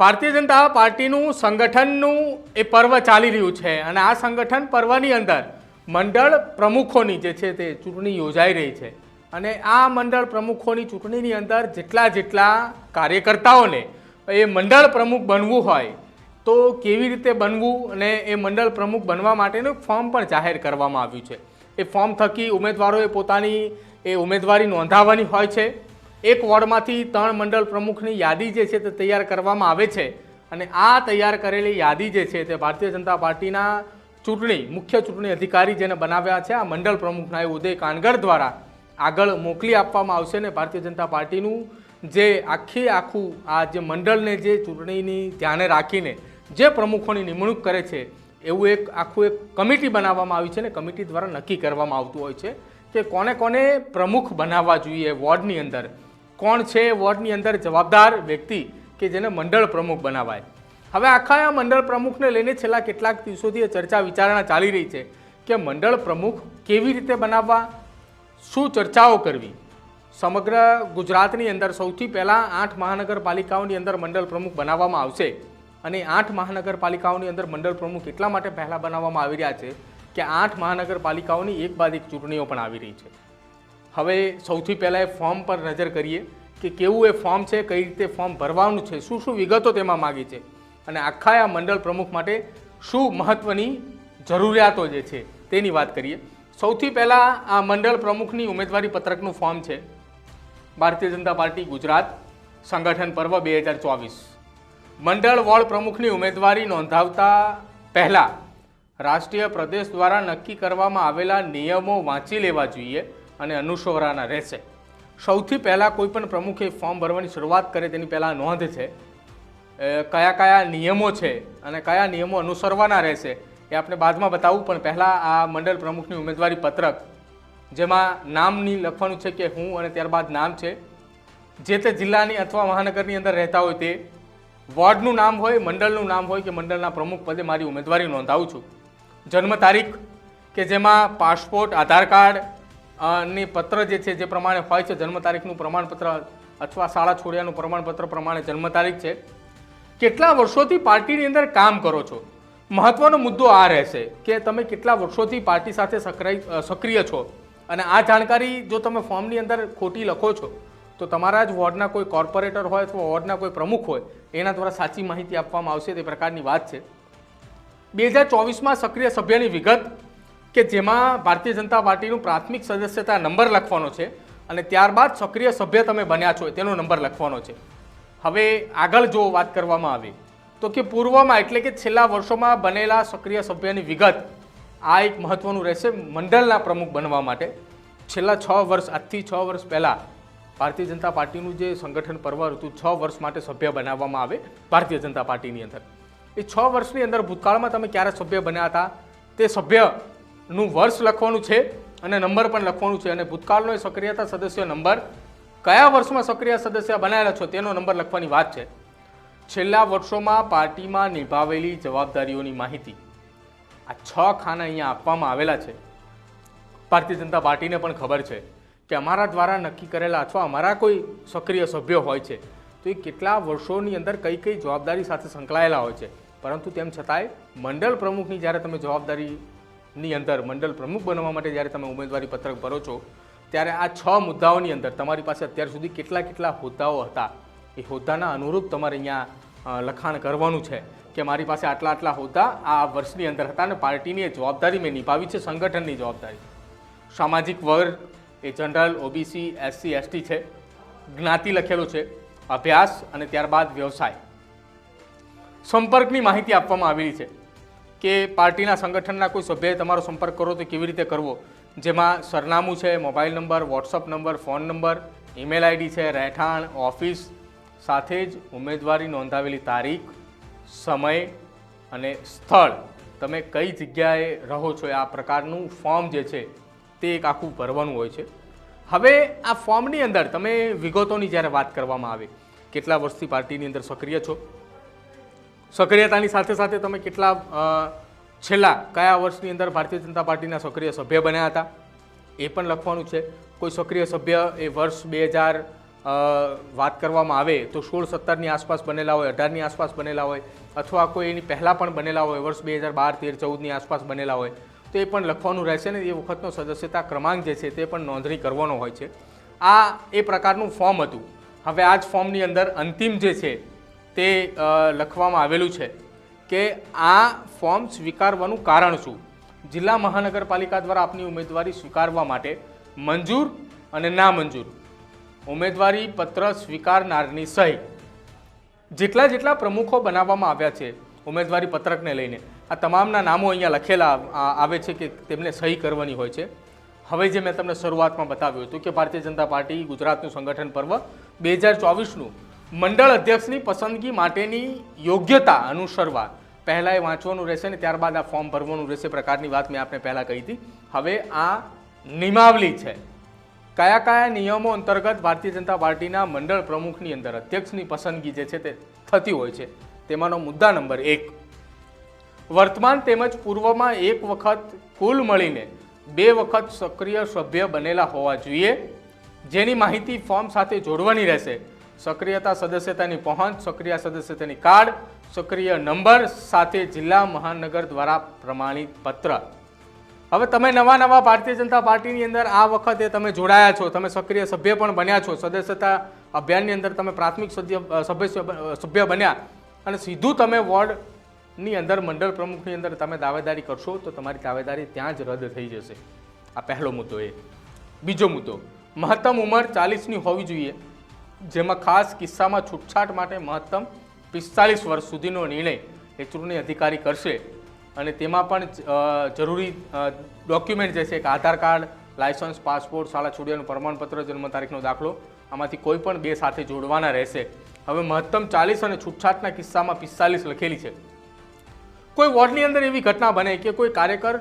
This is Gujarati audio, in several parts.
ભારતીય જનતા પાર્ટીનું સંગઠનનું એ પર્વ ચાલી રહ્યું છે અને આ સંગઠન પર્વની અંદર મંડળ પ્રમુખોની જે છે તે ચૂંટણી યોજાઈ રહી છે. અને આ મંડળ પ્રમુખોની ચૂંટણીની અંદર જેટલા જેટલા કાર્યકર્તાઓને એ મંડળ પ્રમુખ બનવું હોય તો કેવી રીતે બનવું અને એ મંડળ પ્રમુખ બનવા માટેનું ફોર્મ પણ જાહેર કરવામાં આવ્યું છે. એ ફોર્મ થકી ઉમેદવારોએ પોતાની એ ઉમેદવારી નોંધાવવાની હોય છે. એક વોર્ડમાંથી ત્રણ મંડળ પ્રમુખની યાદી જે છે તે તૈયાર કરવામાં આવે છે અને આ તૈયાર કરેલી યાદી જે છે તે ભારતીય જનતા પાર્ટીના ચૂંટણી, મુખ્ય ચૂંટણી અધિકારી જેને બનાવ્યા છે, આ મંડળ પ્રમુખના એ ઉદય કાનગર દ્વારા આગળ મોકલી આપવામાં આવશે ને ભારતીય જનતા પાર્ટીનું જે આખી આખું આ જે મંડળને જે ચૂંટણીની ધ્યાને રાખીને જે પ્રમુખોની નિમણૂક કરે છે, એવું એક આખું એક કમિટી બનાવવામાં આવી છે ને કમિટી દ્વારા નક્કી કરવામાં આવતું હોય છે કે કોને કોને પ્રમુખ બનાવવા જોઈએ વોર્ડની અંદર. કોણ છે વોર્ડની અંદર જવાબદાર વ્યક્તિ કે જેને મંડળ પ્રમુખ બનાવાય? હવે આખા આ મંડળ પ્રમુખને લઈને છેલ્લા કેટલાક દિવસોથી ચર્ચા વિચારણા ચાલી રહી છે કે મંડળ પ્રમુખ કેવી રીતે બનાવવા? શું ચર્ચાઓ કરવી? સમગ્ર ગુજરાતની અંદર સૌથી પહેલાં આઠ મહાનગરપાલિકાઓની અંદર મંડળ પ્રમુખ બનાવવામાં આવશે અને આઠ મહાનગરપાલિકાઓની અંદર મંડળ પ્રમુખ એટલા માટે પહેલાં બનાવવામાં આવી રહ્યા છે કે આઠ મહાનગરપાલિકાઓની એક બાદ એક ચૂંટણીઓ પણ આવી રહી છે. હવે સૌથી પહેલાં એ ફોર્મ પર નજર કરીએ કે કેવું એ ફોર્મ છે, કઈ રીતે ફોર્મ ભરવાનું છે, શું શું વિગતો તેમાં માગી છે. અને આખા આ મંડળ પ્રમુખ માટે શું મહત્ત્વની જરૂરિયાતો જે છે તેની વાત કરીએ. સૌથી પહેલાં આ મંડળ પ્રમુખની ઉમેદવારી પત્રકનું ફોર્મ છે. ભારતીય જનતા પાર્ટી ગુજરાત સંગઠન પર્વ બે હજાર ચોવીસ. મંડળ વોર્ડ પ્રમુખની ઉમેદવારી નોંધાવતા પહેલાં રાષ્ટ્રીય પ્રદેશ દ્વારા નક્કી કરવામાં આવેલા નિયમો વાંચી લેવા જોઈએ. અને અનુસરવાના રહેશે. સૌથી પહેલાં કોઈપણ પ્રમુખે ફોર્મ ભરવાની શરૂઆત કરે તેની પહેલાં નોંધ છે કયા કયા નિયમો છે અને કયા નિયમો અનુસરવાના રહેશે એ આપણે બાદમાં બતાવું, પણ પહેલાં આ મંડળ પ્રમુખની ઉમેદવારી પત્રક, જેમાં નામની લખવાનું છે કે હું અને ત્યારબાદ નામ છે. જે તે જિલ્લાની અથવા મહાનગરની અંદર રહેતા હોય તે વોર્ડનું નામ હોય, મંડળનું નામ હોય કે મંડળના પ્રમુખ પદે મારી ઉમેદવારી નોંધાવું છું. જન્મ તારીખ કે જેમાં પાસપોર્ટ, આધાર કાર્ડ ની પત્ર જે છે, જે પ્રમાણે હોય છે, જન્મ તારીખનું પ્રમાણપત્ર અથવા શાળા છોડ્યાનું પ્રમાણપત્ર પ્રમાણે જન્મ તારીખ છે. કેટલા વર્ષોથી પાર્ટીની અંદર કામ કરો છો? મહત્વનો મુદ્દો આ રહેશે કે તમે કેટલા વર્ષોથી પાર્ટી સાથે સક્રિય સક્રિય છો? અને આ જાણકારી જો તમે ફોર્મની અંદર ખોટી લખો છો, તો તમારા જ વોર્ડના કોઈ કોર્પોરેટર હોય અથવા વોર્ડના કોઈ પ્રમુખ હોય, એના દ્વારા સાચી માહિતી આપવામાં આવશે, તે પ્રકારની વાત છે. બે હજાર ચોવીસમાં સક્રિય સભ્યની વિગત કે જેમાં ભારતીય જનતા પાર્ટીનું પ્રાથમિક સદસ્યતા નંબર લખવાનો છે અને ત્યારબાદ સક્રિય સભ્ય તમે બન્યા છો તેનો નંબર લખવાનો છે. હવે આગળ જો વાત કરવામાં આવે, તો કે પૂર્વમાં એટલે કે છેલ્લા વર્ષોમાં બનેલા સક્રિય સભ્યની વિગત આ એક મહત્વનું રહેશે મંડળના પ્રમુખ બનવા માટે. છેલ્લા છ વર્ષ, આજથી છ વર્ષ પહેલાં ભારતીય જનતા પાર્ટીનું જે સંગઠન પર્વ હતું છ વર્ષ માટે સભ્ય બનાવવામાં આવે ભારતીય જનતા પાર્ટીની અંદર. એ છ વર્ષની અંદર ભૂતકાળમાં તમે ક્યારે સભ્ય બન્યા હતા? તે સભ્યનું વર્ષ લખવાનું છે અને નંબર પણ લખવાનું છે. અને ભૂતકાળનો સક્રિયતા સદસ્ય નંબર કયા વર્ષમાં સક્રિય સદસ્ય બનાવેલા છો તેનો નંબર લખવાની વાત છે. છેલ્લા વર્ષોમાં પાર્ટીમાં નિભાવેલી જવાબદારીઓની માહિતી આ છ ખાના અહીંયા આપવામાં આવેલા છે. ભારતીય જનતા પાર્ટીને પણ ખબર છે કે અમારા દ્વારા નક્કી કરેલા અથવા અમારા કોઈ સક્રિય સભ્યો હોય છે, તો એ કેટલા વર્ષોની અંદર કઈ કઈ જવાબદારી સાથે સંકળાયેલા હોય છે. પરંતુ તેમ છતાંય મંડળ પ્રમુખની જ્યારે તમે જવાબદારીની અંદર મંડળ પ્રમુખ બનવા માટે જ્યારે તમે ઉમેદવારી પત્રક ભરો છો, ત્યારે આ છ મુદ્દાઓની અંદર તમારી પાસે અત્યાર સુધી કેટલા કેટલા હોદ્દાઓ હતા? એ હોદ્દાના અનુરૂપ તમારે અહીંયા લખાણ કરવાનું છે કે મારી પાસે આટલા આટલા હોદ્દા આ વર્ષની અંદર હતા અને પાર્ટીની જવાબદારી મેં નિભાવી છે, સંગઠનની જવાબદારી. સામાજિક વર્ગ એ જનરલ, ઓબીસી, એસસી, એસટી છે. જ્ઞાતિ લખેલું છે, અભ્યાસ અને ત્યારબાદ વ્યવસાય. સંપર્કની માહિતી આપવામાં આવેલી છે. કે પાર્ટીના સંગઠનના કોઈ સભ્યએ તમારો સંપર્ક કરો તો કેવી રીતે કરવો? જેમાં સરનામું છે, mobile number, WhatsApp number, phone number, email ID છે, રહેઠાણ, ઓફિસ, સાથે જ ઉમેદવારી નોંધાવેલી તારીખ, સમય અને સ્થળ. તમે કઈ જગ્યાએ રહો છો આ પ્રકારનું ફોર્મ જે છે તે એક આખું ભરવાનું હોય છે. હવે આ ફોર્મની અંદર તમે વિગતોની જ્યારે વાત કરવામાં આવે, કેટલા વર્ષથી પાર્ટીની અંદર સક્રિય છો? સક્રિયતાની સાથે સાથે તમે કેટલા છેલ્લા કયા વર્ષની અંદર ભારતીય જનતા પાર્ટીના સક્રિય સભ્ય બન્યા હતા? એ પણ લખવાનું છે. કોઈ સક્રિય સભ્ય એ વર્ષ બે હજાર વાત કરવામાં આવે તો સોળ સત્તરની આસપાસ બનેલા હોય, અઢારની આસપાસ બનેલા હોય અથવા કોઈ એની પહેલાં પણ બનેલા હોય, વર્ષ બે હજાર બાર, તેર, ચૌદની આસપાસ બનેલા હોય તો એ પણ લખવાનું રહેશે ને. એ વખતનો સદસ્યતા ક્રમાંક જે છે તે પણ નોંધણી કરવાનો હોય છે. આ એ પ્રકારનું ફોર્મ હતું. હવે આ જ ફોર્મની અંદર અંતિમ જે છે તે લખવામાં આવેલું છે કે આ ફોર્મ સ્વીકારવાનું કારણ શું? જિલ્લા મહાનગરપાલિકા દ્વારા આપની ઉમેદવારી સ્વીકારવા માટે મંજૂર અને ના મંજૂર? ઉમેદવારી પત્ર સ્વીકારનારની સહી. જેટલા જેટલા પ્રમુખો બનાવવામાં આવ્યા છે ઉમેદવારી પત્રકને લઈને, આ તમામના નામો અહીંયા લખેલા આવે છે કે તેમને સહી કરવાની હોય છે. હવે જે મેં તમને શરૂઆતમાં બતાવ્યું હતું કે ભારતીય જનતા પાર્ટી ગુજરાતનું સંગઠન પર્વ બે હજાર ચોવીસનું મંડળ અધ્યક્ષની પસંદગી માટેની યોગ્યતા અનુસરવા. પહેલાં એ વાંચવાનું રહેશે ને ત્યારબાદ આ ફોર્મ ભરવાનું રહેશે પ્રકારની વાત મેં આપને પહેલાં કહી હતી. હવે આ નિયમાવલી છે. કયા કયા નિયમો અંતર્ગત ભારતીય જનતા પાર્ટીના મંડળ પ્રમુખની અંદર અધ્યક્ષની પસંદગી જે છે તે થતી હોય છે, તેમાંનો મુદ્દા નંબર એક. વર્તમાન તેમજ પૂર્વમાં એક વખત કુલ મળીને બે વખત સક્રિય સભ્ય બનેલા હોવા જોઈએ. જેની માહિતી ફોર્મ સાથે જોડવાની રહેશે. સક્રિયતા સદસ્યતાની પહોંચ, સક્રિય સદસ્યતાની કાર્ડ, સક્રિય નંબર સાથે જિલ્લા મહાનગર દ્વારા પ્રમાણિત પત્ર. હવે તમે નવા નવા ભારતીય જનતા પાર્ટીની અંદર આ વખતે તમે જોડાયા છો. તમે સક્રિય સભ્ય પણ બન્યા છો. સદસ્યતા અભિયાનની અંદર તમે પ્રાથમિક સભ્ય સભ્ય બન્યા. અને સીધું તમે વોર્ડની અંદર, મંડળ પ્રમુખની અંદર તમે દાવેદારી કરશો, તો તમારી દાવેદારી ત્યાં જ રદ થઈ જશે. આ પહેલો મુદ્દો એ. બીજો મુદ્દો. મહત્તમ ઉંમર ચાલીસની હોવી જોઈએ. જેમાં ખાસ કિસ્સામાં છૂટછાટ માટે મહત્તમ પિસ્તાલીસ વર્ષ સુધીનો નિર્ણય એ અધિકારી કરશે. અને તેમાં પણ જરૂરી ડોક્યુમેન્ટ જે છે કે આધાર કાર્ડ, લાયસન્સ, પાસપોર્ટ, શાળા છોડ્યાનું પ્રમાણપત્ર, જન્મ તારીખનો દાખલો, આમાંથી કોઈ પણ બે સાથે જોડવાના રહેશે. હવે મહત્તમ ચાલીસ અને છૂટછાટના કિસ્સામાં પિસ્તાલીસ લખેલી છે. કોઈ વોર્ડની અંદર એવી ઘટના બને કે કોઈ કાર્યકર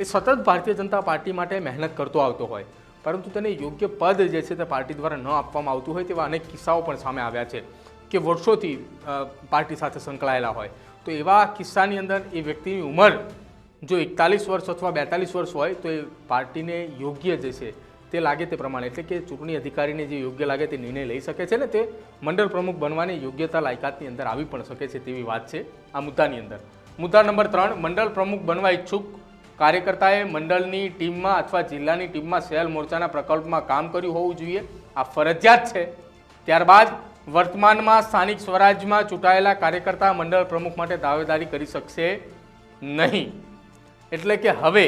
એ સતત ભારતીય જનતા પાર્ટી માટે મહેનત કરતો આવતો હોય. પરંતુ તેને યોગ્ય પદ જે છે તે પાર્ટી દ્વારા ન આપવામાં આવતું હોય તેવા અનેક કિસ્સાઓ પણ સામે આવ્યા છે કે વર્ષોથી પાર્ટી સાથે સંકળાયેલા હોય. તો એવા કિસ્સાની અંદર એ વ્યક્તિની ઉંમર જો એકતાલીસ વર્ષ અથવા બેતાલીસ વર્ષ હોય તો એ પાર્ટીને યોગ્ય જે છે તે લાગે તે પ્રમાણે. એટલે કે ચૂંટણી અધિકારીને જે યોગ્ય લાગે તે નિર્ણય લઈ શકે છે ને તે મંડળ પ્રમુખ બનવાની યોગ્યતા લાયકાતની અંદર આવી પણ શકે છે તેવી વાત છે આ મુદ્દાની અંદર. મુદ્દા નંબર ત્રણ, મંડળ પ્રમુખ બનવા ઈચ્છુક કાર્યકર્તાએ મંડળની ટીમમાં અથવા જિલ્લાની ટીમમાં સેલ મોરચાના પ્રકલ્પમાં કામ કર્યું હોવું જોઈએ. આ ફરજિયાત છે. ત્યારબાદ વર્તમાનમાં સ્થાનિક સ્વરાજમાં ચૂંટાયેલા કાર્યકર્તા મંડળ પ્રમુખ માટે દાવેદારી કરી શકશે નહીં. એટલે કે હવે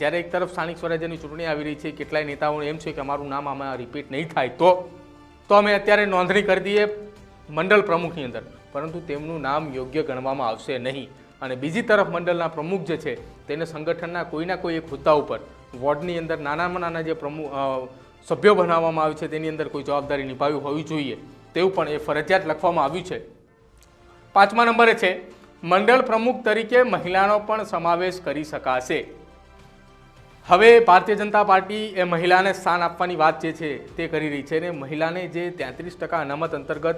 જ્યારે એક તરફ સ્થાનિક સ્વરાજ્યની ચૂંટણી આવી રહી છે, કેટલાય નેતાઓને એમ છે કે અમારું નામ આમાં રિપીટ નહીં થાય, તો તો અમે અત્યારે નોંધણી કરી દઈએ મંડળ પ્રમુખની અંદર. પરંતુ તેમનું નામ યોગ્ય ગણવામાં આવશે નહીં. અને બીજી તરફ મંડળના પ્રમુખ જે છે, તેને સંગઠનના કોઈના કોઈ એક હોદ્દા ઉપર વોર્ડની અંદર નાનામાં નાના જે પ્રમુખ સભ્યો બનાવવામાં આવે છે, તેની અંદર કોઈ જવાબદારી નિભાવી હોવી જોઈએ. તેવું પણ એ ફરજિયાત લખવામાં આવ્યું છે. પાંચમા નંબરે છે, મંડળ પ્રમુખ તરીકે મહિલાનો પણ સમાવેશ કરી શકાશે. હવે ભારતીય જનતા પાર્ટી એ મહિલાને સ્થાન આપવાની વાત જે છે, તે કરી રહી છે અને મહિલાને જે તેત્રીસ ટકા અનામત અંતર્ગત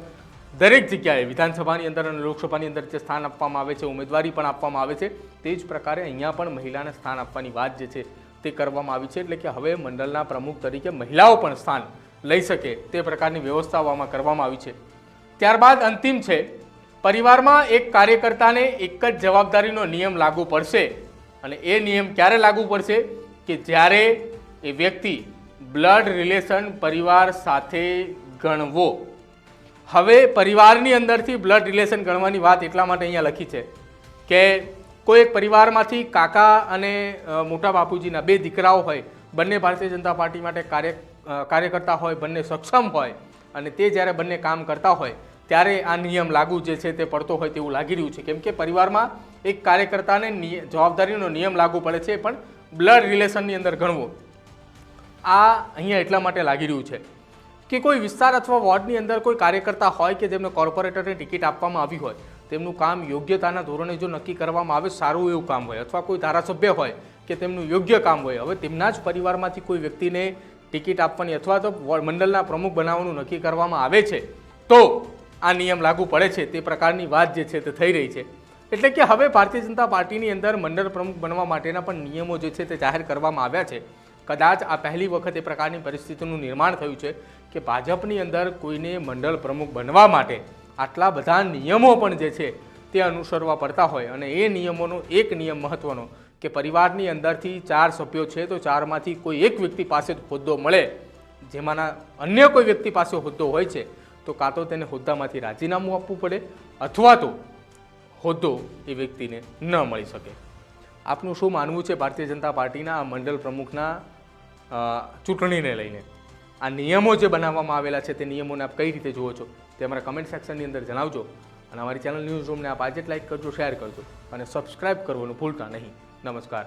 દરેક જગ્યાએ વિધાનસભાની અંદર અને લોકસભાની અંદર જે સ્થાન આપવામાં આવે છે, ઉમેદવારી પણ આપવામાં આવે છે, તે જ પ્રકારે અહીંયા પણ મહિલાને સ્થાન આપવાની વાત જે છે, તે કરવામાં આવી છે. એટલે કે હવે મંડળના પ્રમુખ તરીકે મહિલાઓ પણ સ્થાન લઈ શકે તે પ્રકારની વ્યવસ્થાઓમાં કરવામાં આવી છે. ત્યારબાદ અંતિમ છે, પરિવારમાં એક કાર્યકર્તાને એક જ જવાબદારીનો નિયમ લાગુ પડશે. અને એ નિયમ ક્યારે લાગુ પડશે? કે જ્યારે એ વ્યક્તિ બ્લડ રિલેશન પરિવાર સાથે ગણવો. હવે પરિવારની અંદરથી બ્લડ રિલેશન ગણવાની વાત એટલા માટે અહીંયા લખી છે કે કોઈ એક પરિવારમાંથી કાકા અને મોટા બાપુજીના બે દીકરાઓ હોય, બંને ભારતીય જનતા પાર્ટી માટે કાર્ય કાર્યકર્તા હોય, બંને સક્ષમ હોય અને તે જ્યારે બંને કામ કરતા હોય, ત્યારે આ નિયમ લાગુ જે છે તે પડતો હોય તેવું લાગી રહ્યું છે. કેમ કે પરિવારમાં એક કાર્યકર્તાને જવાબદારીનો નિયમ લાગુ પડે છે, પણ બ્લડ રિલેશનની અંદર ગણવો, આ અહીંયા એટલા માટે લાગી રહ્યું છે. કે કોઈ વિસ્તાર અથવા વોર્ડની અંદર કોઈ કાર્યકર્તા હોય કે જેમને કોર્પોરેટરને ટિકિટ આપવામાં આવી હોય, તેમનું કામ યોગ્યતાના ધોરણે જો નક્કી કરવામાં આવે, સારું એવું કામ હોય અથવા કોઈ ધારાસભ્ય હોય કે તેમનું યોગ્ય કામ હોય, હવે તેમના જ પરિવારમાંથી કોઈ વ્યક્તિને ટિકિટ આપવાની અથવા તો મંડળના પ્રમુખ બનાવવાનું નક્કી કરવામાં આવે છે, તો આ નિયમ લાગુ પડે છે. તે પ્રકારની વાત જે છે તે થઈ રહી છે. એટલે કે હવે ભારતીય જનતા પાર્ટીની અંદર મંડળ પ્રમુખ બનવા માટેના પણ નિયમો જે છે તે જાહેર કરવામાં આવ્યા છે. કદાચ આ પહેલી વખત એ પ્રકારની પરિસ્થિતિનું નિર્માણ થયું છે. કે ભાજપની અંદર કોઈને મંડળ પ્રમુખ બનવા માટે આટલા બધા નિયમો પણ જે છે તે અનુસરવા પડતા હોય અને એ નિયમોનો એક નિયમ મહત્વનો કે પરિવારની અંદરથી ચાર સભ્યો છે તો ચારમાંથી કોઈ એક વ્યક્તિ પાસે હોદ્દો મળે. જેમાંના અન્ય કોઈ વ્યક્તિ પાસે હોદ્દો હોય છે તો કાં તો તેને હોદ્દામાંથી રાજીનામું આપવું પડે અથવા તો હોદ્દો એ વ્યક્તિને ન મળી શકે. આપનું શું માનવું છે ભારતીય જનતા પાર્ટીના મંડળ પ્રમુખના ચૂંટણીને લઈને? આ નિયમો જે બનાવવામાં આવેલા છે તે નિયમોને આપ કઈ રીતે જુઓ છો તે અમારા કમેન્ટ સેક્શનની અંદર જણાવજો. અને અમારી ચેનલ ન્યૂઝ રૂમને આપ આજે જ લાઈક કરજો શેર કરજો. અને સબસ્ક્રાઇબ કરવાનું ભૂલતા નહીં. નમસ્કાર.